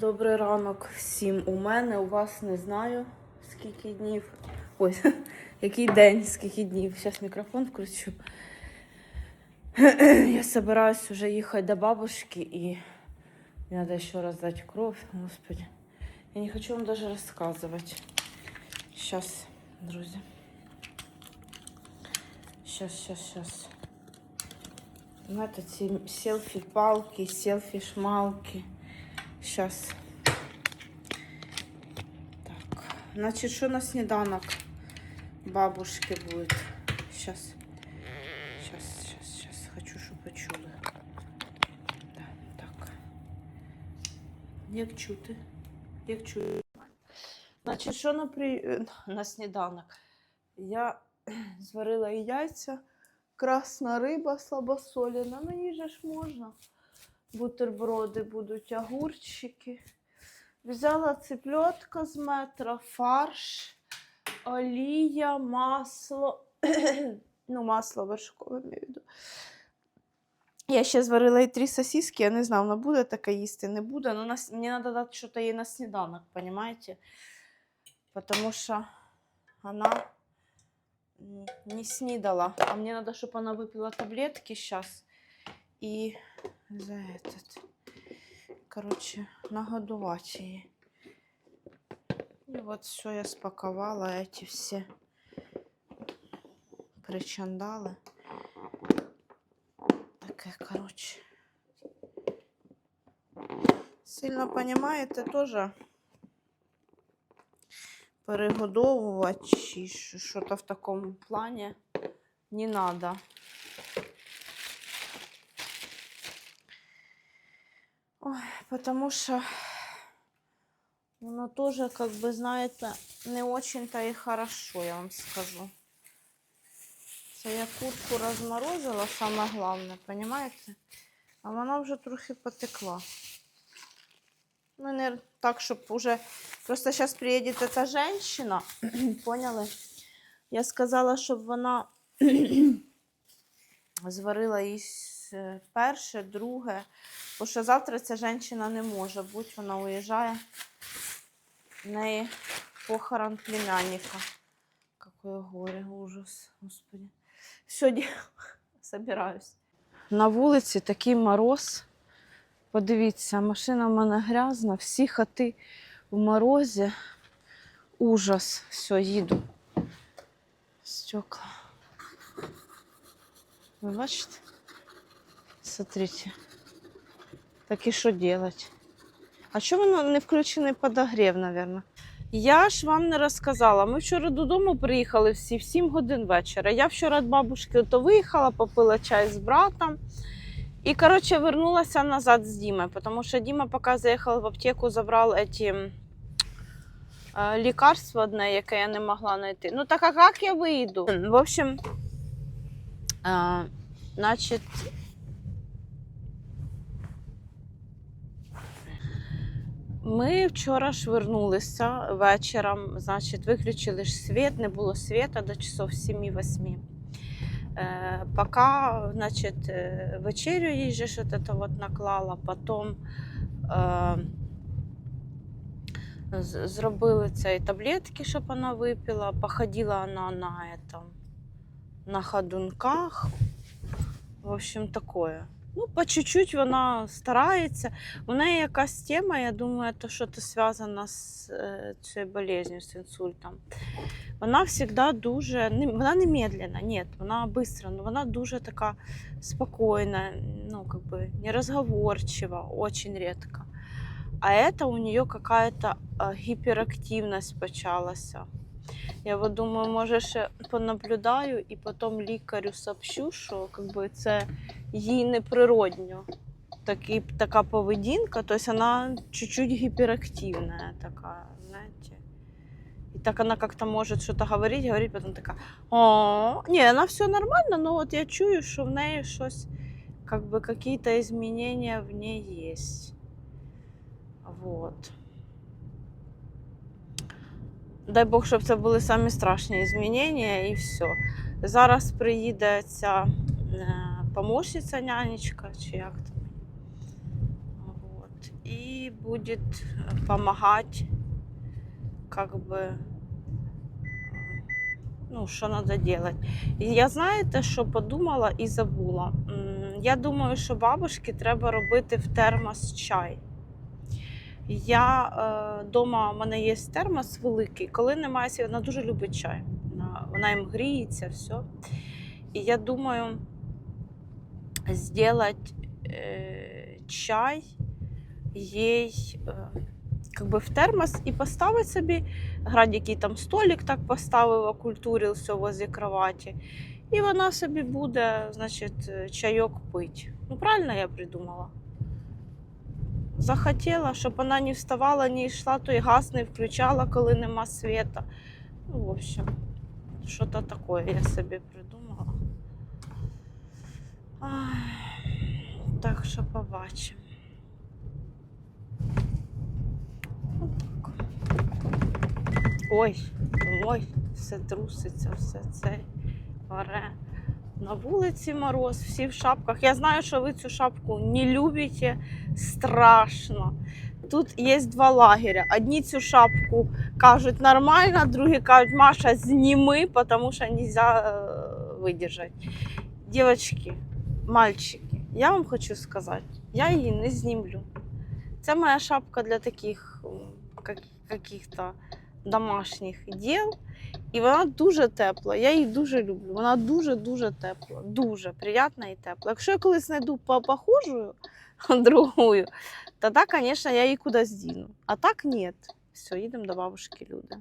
Добрий ранок всім. У мене, у вас не знаю скільки днів. Ой, який день, скільки днів. Зараз мікрофон включу. Я собираюсь уже їхати до бабушки і мне надо еще раз дать кровь. Господи. Я не хочу вам даже рассказывать. Сейчас, друзья. Сейчас, сейчас, сейчас. Знаєте, ці селфі-палки, селфі-шмалки. Сейчас. Так. Значит, что на сніданок бабушки будет? Сейчас. Сейчас, сейчас, сейчас. Хочу, щоб ви чули. Да, так. Як чути? Як чую? Значить, що на, при... на сніданок? Я зварила яйця, красна риба слабосолена. Мені же ж можна. Бутерброди будуть, огурчики. Взяла цыплетка з метра, фарш, олія, масло. ну, масло вершкове маю в. Я ще зварила і три сосиски, я не знаю, вона буде така їсти, не буде. Но на... мені треба дати щось їй на сніданок, понимаете? Потому що вона не снідала. А мені треба, щоб вона випила таблетки зараз. І за этот. Короче, нагодувати її. І от все я спакувала, эти всі причандали. Таке, короче. Сильно понимаєте, теж перегодовувати чи що- що-то в такому плані не надо. Ой, потому что оно тоже, как бы, знаете, не очень-то и хорошо, я вам скажу. Це я курку розморозила, саме головне, понимаете? А вона вже трохи потекла. Ну, не так, щоб уже... Просто зараз приїде ця женщина, поняли? Я сказала, щоб вона зварила їй с- перше, друге. Бо що завтра ця жінка не може бути, вона уїжджає. В неї похорон племянника. Какое горе, ужас, господи. Сьогодні собираюсь. На вулиці такий мороз. Подивіться, машина в мене грязна, всі хати в морозі. Ужас. Все, їду. Стекла. Ви бачите? Смотрите. Так і що делать? А чому воно не включений подогрів, мабуть? Я ж вам не розказала. Ми вчора додому приїхали всі в 7 годин вечора. Я вчора від бабушки то виїхала, попила чай з братом. І, коротше, вернулася назад з Дімою, тому що Діма, поки заїхав в аптеку, забрав ці е, лікарство одне, яке я не могла знайти. Ну, так а як я вийду? В общем, е, значить, Ми вчора ж вернулися вечором, значить, виключили ж світ, не було світа до часов 7-8. Е, пока, значить, е, вечерю їй же от вот наклала, потім е, зробили ці таблетки, щоб вона випила, походила вона на, этом, на ходунках. В общем, такое. Ну, по чуть-чуть вона старається. У неї якась тема, я думаю, то щось зв'язано з е, цією болезнью, з інсультом. Вона завжди дуже, не- вона не медленна, ні, вона швидко, але вона дуже така спокійна, ну, как бы неразговорчива, очень редко. А это у нее какая-то а, гіперактивність почалася. Я от думаю, може ще понаблюдаю і потім лікарю сообщу, що как бы, це їй неприродньо. Такі, така поведінка, тобто вона чуть-чуть гіперактивна така, знаєте. И так она как-то может что-то говорить, говорить, потом така, о, не, она все нормально, но вот я чую, що в неї щось, как бы какие-то изменения в ней есть. Вот. Дай Бог, щоб це були самі страшні змінення і все. Зараз приїде ця е, помощниця нянечка, чи як там. Вот. І будет помогать, как бы, э, ну, що треба робити. І я знаєте, що подумала і забула. Я думаю, що бабушки треба робити в термос чай. Я е, в мене є термос великий. Коли немає вона дуже любить чай. Вона, вона їм гріється, все. І я думаю, сделать э, чай їй е, как би в термос і поставить собі, який там столик так поставив, окультурив все возле кроваті. І вона собі буде, значить, чайок пить. Ну, правильно я придумала? Захотіла, щоб вона не вставала, не йшла, той газ не включала, коли нема світа. Ну, в общем, що-то таке я собі придумала. Так що побачимо. Ой, ой, все труситься, все це паре. На вулиці мороз, всі в шапках. Я знаю, що ви цю шапку не любите. Страшно. Тут є два лагеря. Одні цю шапку кажуть нормально, другі кажуть, Маша, зніми, тому що не можна видержати. Дівчатки, мальчики, я вам хочу сказати, я її не знімлю. Це моя шапка для таких каких-то домашніх діл. І вона дуже тепла. Я її дуже люблю. Вона дуже-дуже тепла. Дуже приємна і тепла. Якщо я колись знайду по- похожую другую, тоді, звісно, я її кудись діну. А так ні. Все, їдемо до бабушки Люди.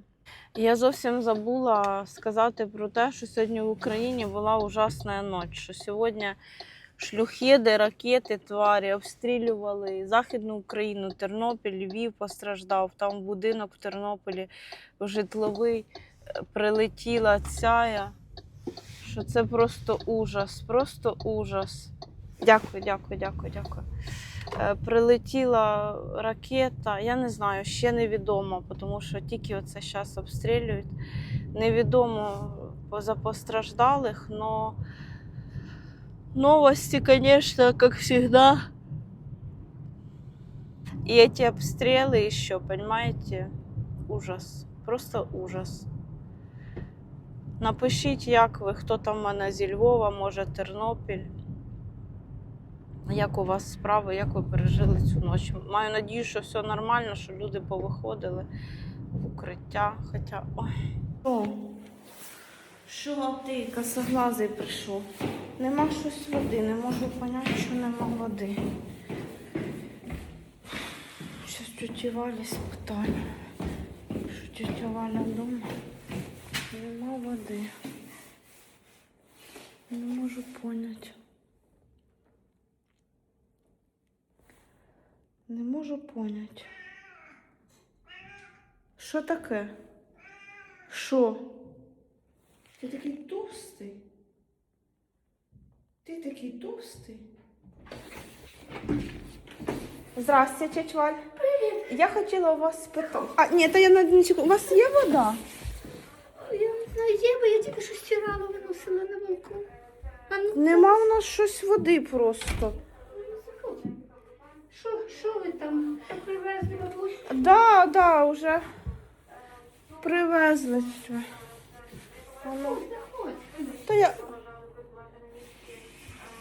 Я зовсім забула сказати про те, що сьогодні в Україні була ужасна ніч. Що сьогодні шлюхеди, ракети, тварі обстрілювали Західну Україну, Тернопіль, Львів постраждав. Там будинок в Тернополі житловий е, прилетіла ця. Що це просто ужас, просто ужас. Дякую, дякую, дякую, дякую. Е, Прилетіла ракета, я не знаю, ще невідомо, тому що тільки оце зараз обстрілюють. Невідомо за постраждалих, але новости, конечно, как всегда. И эти обстрелы еще, понимаете, ужас. Просто ужас. Напишіть, як ви, хто там в мене зі Львова, може Тернопіль. Як у вас справи, як ви пережили цю ніч? Маю надію, що все нормально, що люди повиходили в укриття. Хоча. Ой. Що? Ти, косоглазий прийшов? Нема щось води, не можу поняти, що нема води. Щас тюті Валі спитаю. Що тетя Валя вдома? Нема води. Не можу поняти. Не можу поняти. Що таке? Що? Ти такий товстий. Ти такий товстий. Здрасте, тетя Валь. Привіт. Я хотіла у вас спитати. А, ні, то я на одну. У вас є вода? Я не знаю, є, бо я тільки що стирала, виносила на. А ну, Нема в нас щось води просто. що, що ви там? Що привезли бабусь? Да, да, уже привезли все. Воно. Та я.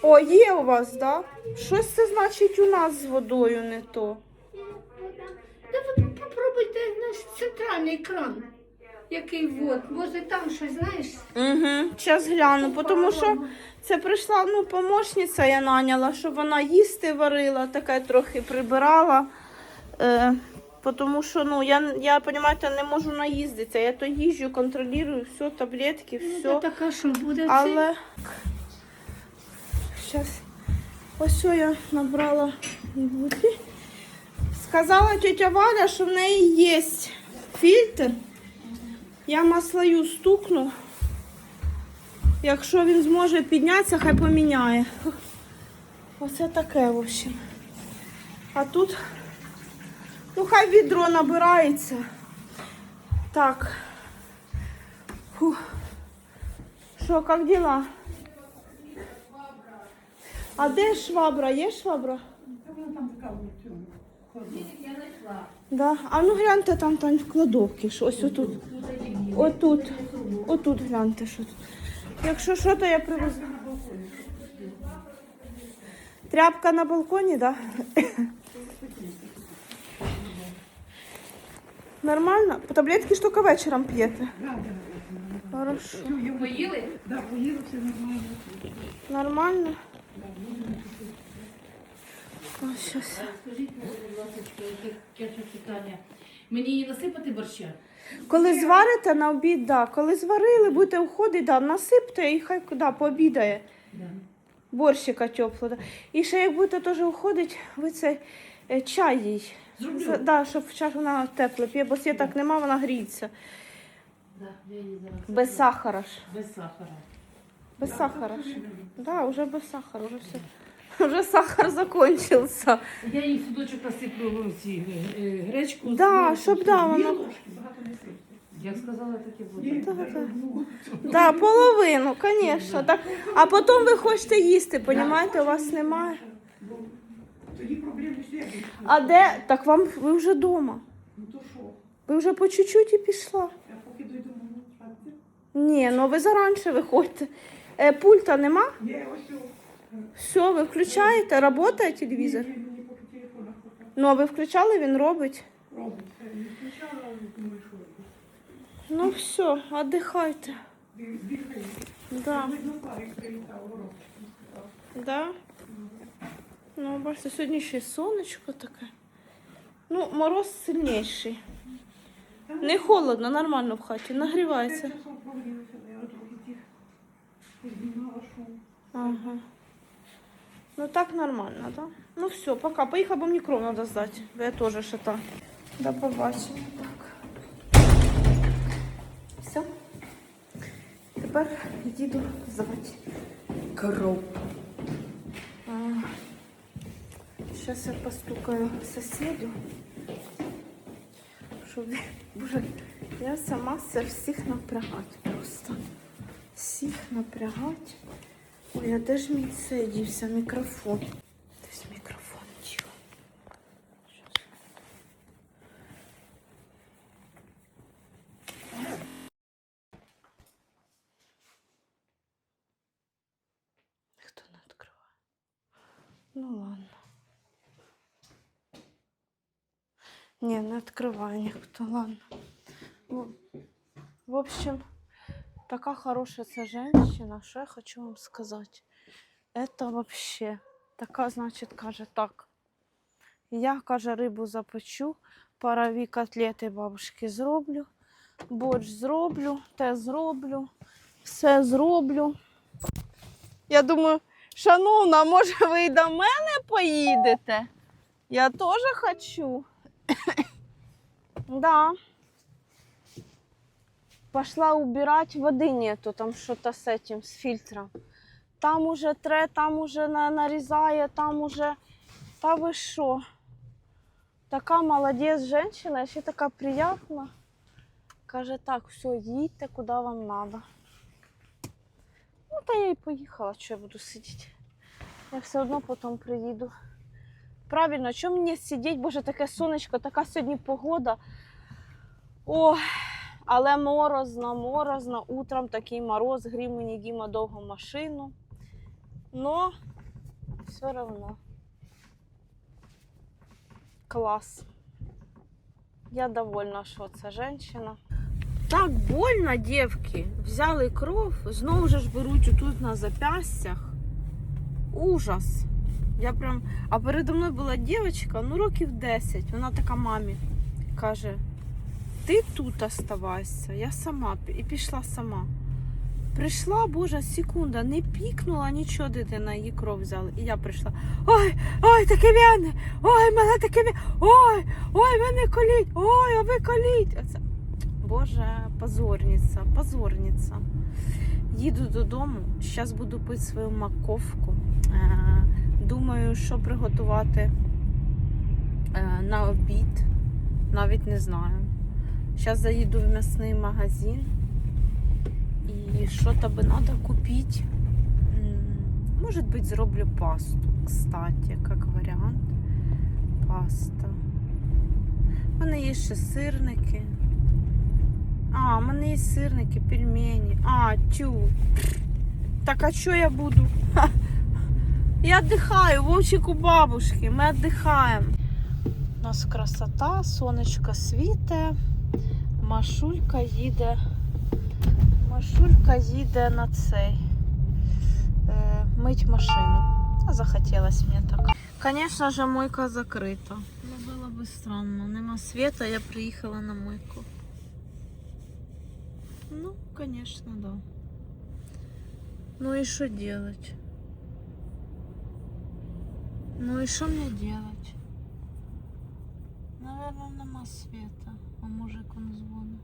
О, є у вас, да? Щось це значить у нас з водою не то. Та ви попробуйте наш центральний кран. Який вот, може там щось, знаєш? Угу, зараз гляну, тому що це прийшла ну, помощниця, я наняла, щоб вона їсти варила, таке трохи прибирала. Е, тому що ну, я, я розумієте, не можу наїздитися. Я то їжджу, контролюю, все, таблетки, Ну, все. та така, що буде? Але зараз ось я набрала води. Сказала тетя Валя, що в неї є фільтр. Я маслою стукну. Якщо він зможе піднятися, хай поміняє. Оце таке, в общем. А тут, ну хай відро набирається. Так. Що, як діла? А де швабра? Є швабра? Да. А ну гляньте там, там в кладовці, ось отут. Отут. Отут гляньте, що тут. Якщо що, то я привезу. Тряпка на балконі, так? Да? Нормально? По таблетки ж тільки вечором п'єте. Хорошо. Поїли? Да, поїла все нормально. Нормально? О, щас. Скажіть, будь ласка, яке питання. Мені її насипати борща? Коли зварите на обід, да. Коли зварили, будете уходити, да, насипте і хай да, пообідає. Да. Борщика теплого. Да. І ще як будете теж уходити, ви це е, чай їй. Зроблю. Да, щоб в вона тепле п'є, бо так нема, вона гріється. Да, я її зараз Без зроблю. сахара ж. Без сахара. Без сахара ж. Да, уже без сахара, уже все. Уже сахар закончился. Я їй в судочок насиплю ці е, гречку. Да, щоб да, багато не сипте. Як сказала, так і буде. Є, Да, да. Да, половину, звісно. Так. А потім ви хочете їсти, понімаєте, у вас немає. Тоді проблеми слідують. А де? Так вам ви вже вдома. Ну то що? Ви вже по чуть-чуть і пішла. Я поки дойду на трасі. Ні, ну ви заранше виходьте. Е, пульта нема? Є ось. Все, ви включаєте, працює телевізор. Ні, Мені поки телефона. Ну, а ви включали, він робить. Робить. Не включала, думаю, що робить. Ну все, віддихайте. Бі- Да. Видно, парик прилітав. Да? Ну, бачите, сьогодні ще сонечко таке. Ну, мороз сильніший. Не холодно, нормально в хаті, нагрівається. Ага. Ну так нормально, да? Ну все, пока. Поїхав, бо мені кров треба здати. Бо я теж ще там. До побачення. Так. Все. Тепер їду звати кров. Зараз я постукаю сусіду. Щоб... Боже, я сама це всіх напрягати просто. Всіх напрягати. Ой, а де ж мій цей дівся мікрофон? Десь. Ніхто не відкриває. Ну ладно. Ні, не відкриває ніхто, ладно. Ну, в общем, Така хороша ця женщина, що я хочу вам сказати. Это вообще. Така, значить, каже так. Я, каже, рибу запечу, парові котлети бабушки зроблю, борщ зроблю, те зроблю, все зроблю. Я думаю, шановна, може ви й до мене поїдете? Я теж хочу. Да. Пошла убирать, воды нету, там что-то с этим, с фильтром. Там уже тре, там уже на, нарізає, там уже. Та ви що? Така молодець женщина, ще така приятна. Каже, так, все, їдьте, куди вам треба. Ну, та я і поїхала, що я буду сидіти. Я все одно потім приїду. Правильно, чому мені сидіти, боже, таке сонечко, така сьогодні погода. Ох. Але морозно, морозно, утром такий мороз, грів мені Діма довго машину. Но все одно. Клас. Я довольна, що це жінка. Так больно, дівки. Взяли кров, знову ж беруть тут на запястях. Ужас. Я прям... А передо мною була дівчинка, ну років 10. Вона така мамі каже: ти тут оставайся, я сама і пішла сама. Прийшла, боже, секунда, не пікнула нічого, дитина, її кров взяли. І я прийшла. Ой, ой, таке в'яне! Ой, мене таке в'яне! Ой, ой, мене коліть! Ой, а ви коліть! Оце... Боже, позорниця, позорниця. Їду додому, зараз буду пити свою маковку. Е, думаю, що приготувати е, на обід. Навіть не знаю. Сейчас заеду в мясный магазин. И что-то бы надо купить. М, Может быть, зроблю пасту, кстати, как вариант. Паста. мене є ще сирники. А, в мене є сирники, пельмені. А, тю. Так а що я буду? Ха. Я отдыхаю, Вовчик у бабушки, ми отдыхаем. У нас красота, сонечко світе, Машулька їде. Машулька їде на цей. Е, мить машину. А захотілось мені так. Конечно же, мойка закрита. Ну, було би странно. Нема света, я приїхала на мойку. Ну, конечно, да. Ну и что делать? Ну и что мне делать? Наверное, нема света. А мужик он звонит.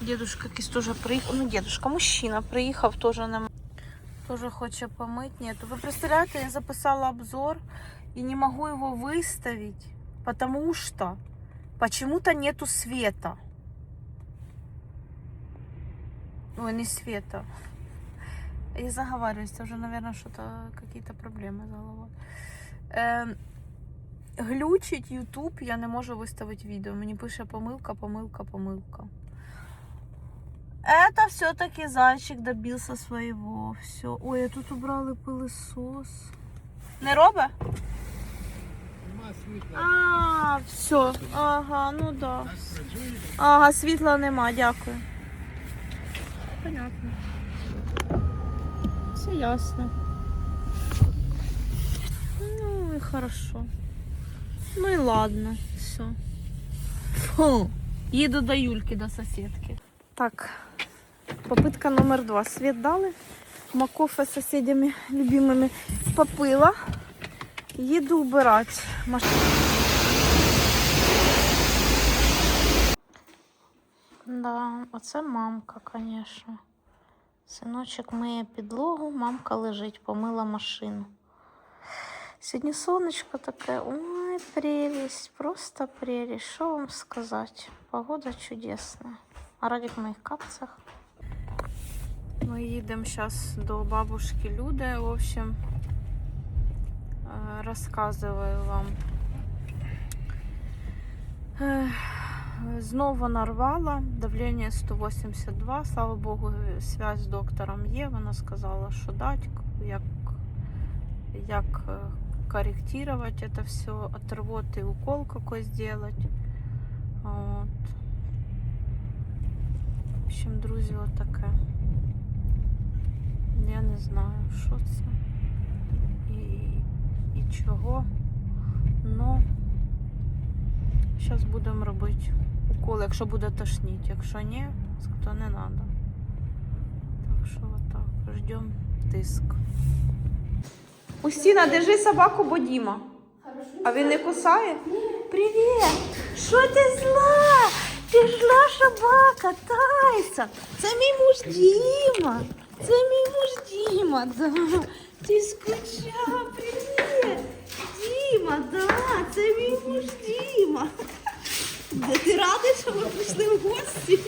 Дедушка якийсь теж приїхав. Ну, дедушка, мужчина приїхав, теж нема. Тоже хоче помыть. Нету. Вы представляете, я записала обзор и не могу его выставить, потому что почему-то нету света. Ой, не света. Я заговариваюсь, это уже, наверное, что-то, какие-то проблемы с головой. Ем, глючить YouTube, я не можу виставити відео. Мені пише помилка, помилка, помилка. Это все-таки зайчик добился своего. Все. Ой, а тут убрали пылесос. Не робе? А, все. Ага, ну да. Ага, світла нема, дякую. Понятно. Все ясно. Ну и хорошо. Ну и ладно, все. Фу. Їду до Юльки, до сусідки. Так, попытка номер два. Свет дали. Макофе з сусідями любимими попила. Їду убирати машину. Да, оце мамка, конечно. Синочок миє підлогу, мамка лежить, помила машину. Сьогодні сонечко таке, ой, прелість, просто прелість. Що вам сказати? Погода чудесна. А Радік в моїх капцях. Ми їдемо зараз до бабушки Люди. В общем, е, розказую вам. Знову нарвала, давлення 182. Слава Богу, связь з доктором є. Вона сказала, що дать, як, як е, корректировать это все, от рвоты укол какой сделать. Вот. В общем, друзі, отаке. Я не знаю, що це і, і чого. Но зараз будемо робити укол, якщо буде тошніть. Якщо ні, то не треба. Так що отак. Ждемо тиск. Устіна, держи собаку, бо Діма. А він не кусає? Привіт! Що ти зла? Ти зла собака, Тайсон. Це мій муж Діма. Це мій муж Діма, да. Ти скучав, привіт. Діма, да, це мій муж Діма. Ти радий, що ми прийшли в гості?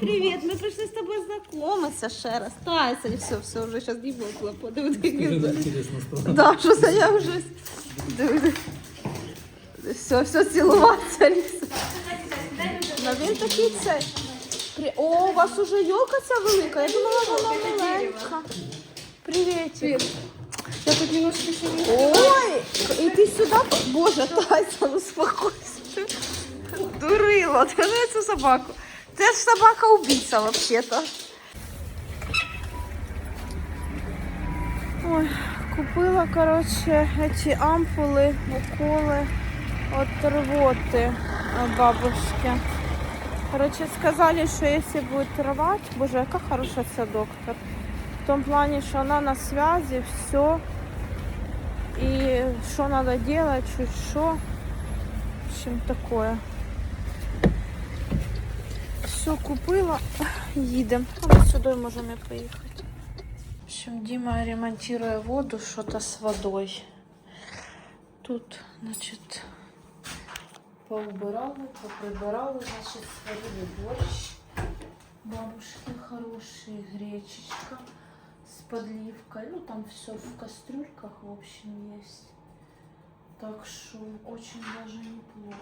Привіт, ми прийшли з тобою знайомитися ще раз. Тайся, все, все, вже зараз не було подивитися. Да, що це я вже. Диви. Все, все, цілуватися. Ліса. Ну, він такий цей. При- О, у вас уже йолка ця велика. Я думала, вона маленька. Привіт. Я тут немножко еще не... Ой, і ти сюди? Боже, Тайсон, успокойся. Дурила, ти не цю собаку. Це ж собака убийця вообще-то. Ой, купила, короче, эти ампули, уколи от рвоты э, бабушки. Короче, сказали, что если будет рвать, боже, яка хороша ця доктор. В том плане, что она на связи, все. И что надо делать, чуть что. В общем, такое. Все купила, їдемо. А ми сюди можемо поїхати. В общем, Дима ремонтирує воду, что-то с водой. Тут, значит, поубирали, поприбирали, значит, сварили борщ. Бабушки хороший, гречечка с подливкой. Ну, там все в кастрюльках, в общем, есть. Так что очень даже неплохо.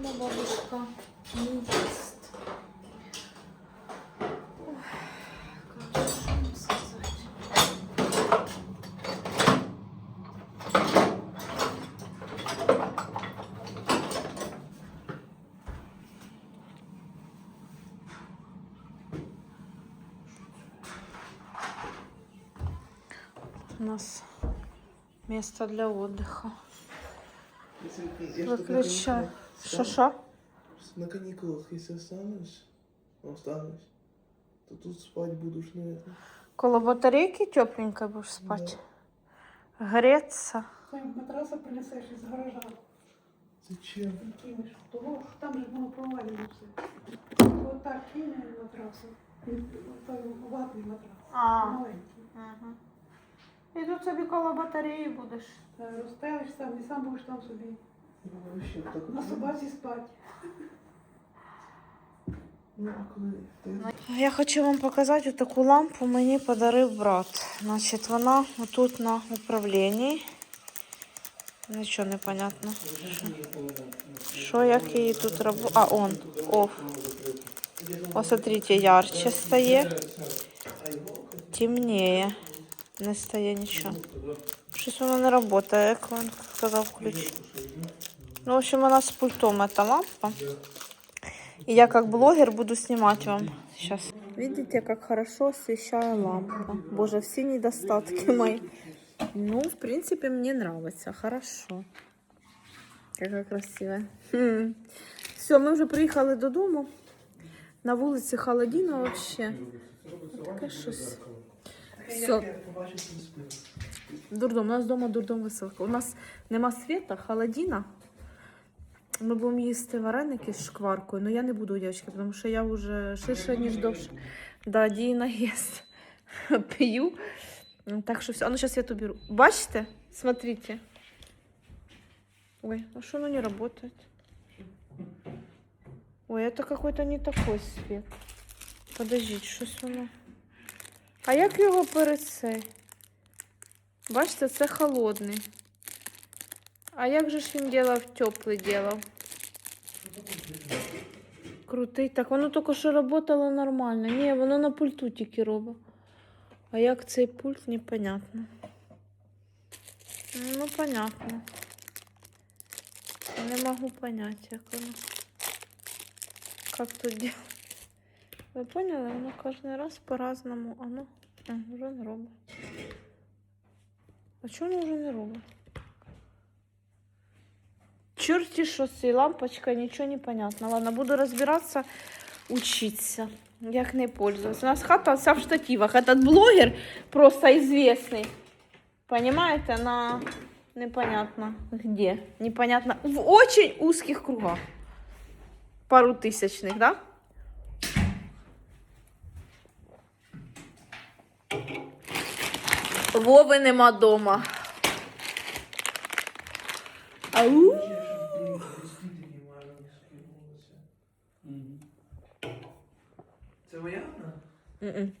Но бабушка не ест. Ой, как же вам сказать? У нас место для отдыха. Выключай. Шо-шо? На каникулах, если останусь, останусь, то тут спать будешь, наверное. Коло батарейки тепленькой будешь спать? Греться. Сам матраса принесеш із гаража Зачем? кинеш. Того там же воно провалюється. Отак кине матрасу. Він той ватний матрас. А. Маленький. Ага. І тут собі коло батареї будеш. Розстелиш сам і сам будеш там собі Ну, на собаці спати. Ну, а Я хочу вам показати таку лампу мені подарив брат. Значить, вона отут на управлінні. Нічого не понятно. Що, як її тут робити? А, он, оф. О, смотрите, ярче стає. Темніє. Не стає нічого. Щось воно не працює, як він сказав ключ. Ну, в общем, вона з пультом эта лампа. И я как блогер буду снимать вам сейчас. Видите, как хорошо освещаю лампа. Боже, все недостатки мои. Ну, в принципе, мне нравится. Хорошо. Какая красивая. Все, мы уже приехали додому. На вулиці холодина щось. Все, дурдом. У нас дома дурдом веселка. У нас нема світа, холодина. Ми будемо їсти вареники з шкваркою, але я не буду, дівчатки, тому що я вже ширше, ніж довше. Да, Діна їсть. П'ю. Так що все. А ну зараз я то беру. Бачите? Смотрите. Ой, а что оно не работает? Ой, это какой-то не такой свет. Подождіть, щось воно. А як його перед цей? Бачите, це холодний. А як же ж він делав теплий делав? Крутий. Так воно тільки що работало нормально. Ні, воно на пульту тільки робить. А як цей пульт, непонятно. Ну, понятно. Не можу понять, як воно. Как тут делать? Ви поняли? Воно кожен раз по-разному. Оно а, вже не робить. А чого воно вже не робить? Черти що з цією лампочкою, нічого не понятно. Ладно, буду розбиратися, учитися, як не пользуватися. У нас хата вся в штативах. Этот блогер просто известный. Понимаете, на непонятно где. Непонятно. В очень узких кругах. Пару тысячных, да? Вови нема дома. Ау. Це моя? вона? М-м.